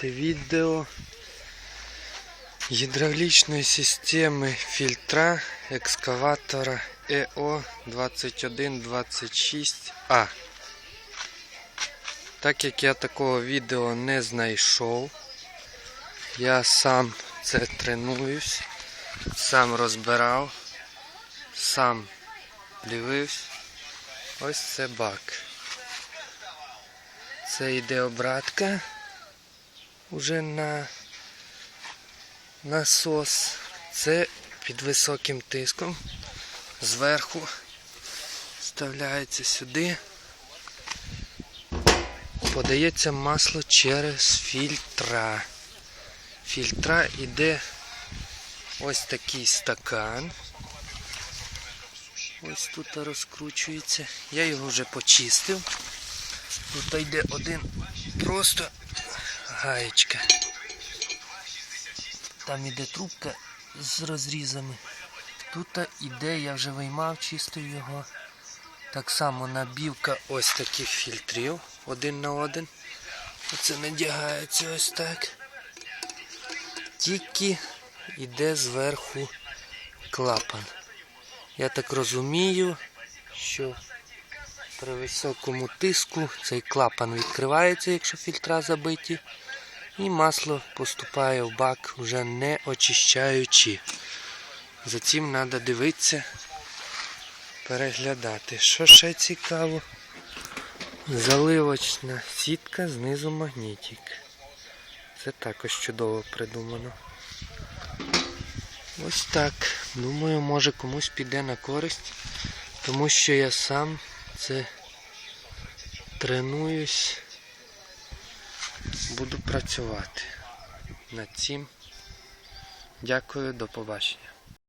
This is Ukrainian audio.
зняти відео гідравлічної системи фільтра екскаватора E ЕО 2126А. Так як я такого відео не знайшов, я сам це тренуюсь, сам розбирав, сам дивився. Ось це бак. Це йде обратка уже на насос. Це під високим тиском. Зверху вставляється сюди. Подається масло через фільтра. Фільтра йде ось такий стакан. Ось тут розкручується. Я його вже почистив. Тут йде один просто гаєчка. Там іде трубка з розрізами. Тут іде, я вже виймав, чистив його. Так само набівка ось таких фільтрів один на один. Оце надягається ось так. Тільки йде зверху клапан. Я так розумію, що при високому тиску цей клапан відкривається, якщо фільтра забиті, і масло поступає в бак вже не очищаючи. За цим треба дивитися, переглядати. Що ще цікаво? Заливочна сітка, знизу магнітик. Це також чудово придумано. Ось так. Думаю, може комусь піде на користь, тому що я сам це тренуюсь, буду працювати над цим. Дякую, до побачення.